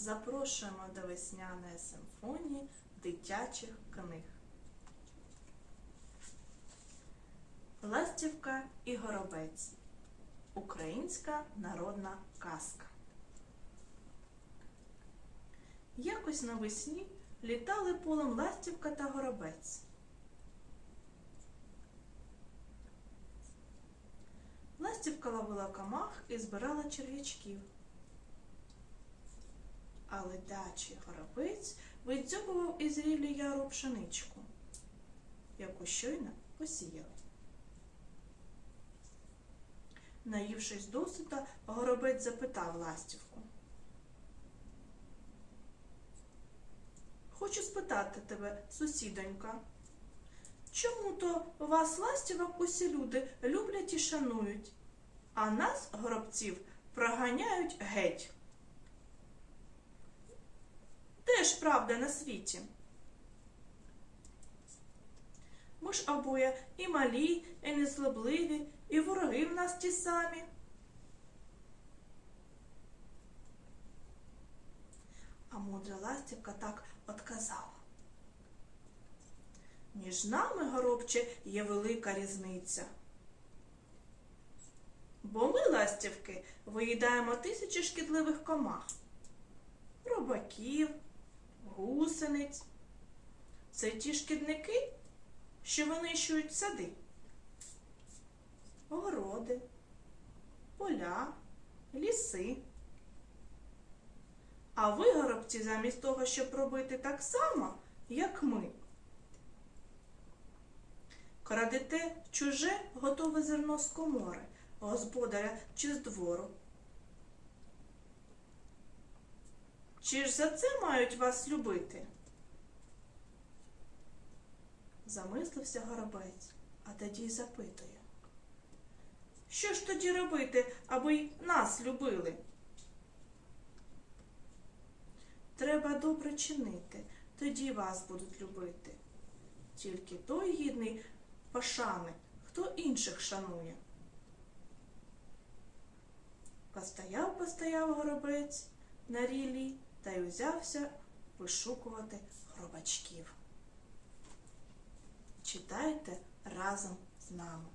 Запрошуємо до весняної симфонії дитячих книг. Ластівка і горобець. Українська народна казка. Якось навесні літали полем ластівка та горобець. Ластівка ловила комах і збирала черв'ячків. А ледачий горобець видзьобував із ріллі яру пшеничку, яку щойно посіяв. Наївшись досита, горобець запитав ластівку. Хочу спитати тебе, сусідонька, чому то вас, ластівок, усі люди люблять і шанують, а нас, горобців, проганяють геть? Ж правда на світі? Ми ж обоє і малі, і незлобливі, і вороги в нас ті самі. А мудра ластівка так отказала. Між нами, горобче, є велика різниця. Бо ми, ластівки, виїдаємо тисячі шкідливих комах, робаків, гусениць. Це ті шкідники, що винищують сади, городи, поля, ліси. А ви, горобці, замість того, щоб робити так само, як ми, крадете чуже готове зерно з комори, господаря чи з двору. Чи ж за це мають вас любити? Замислився горобець, а тоді й запитує. Що ж тоді робити, аби й нас любили? Треба добре чинити, тоді вас будуть любити. Тільки той гідний пошани, хто інших шанує. Постояв, постояв горобець на рілі та й узявся вишукувати хробачків. Читайте разом з нами.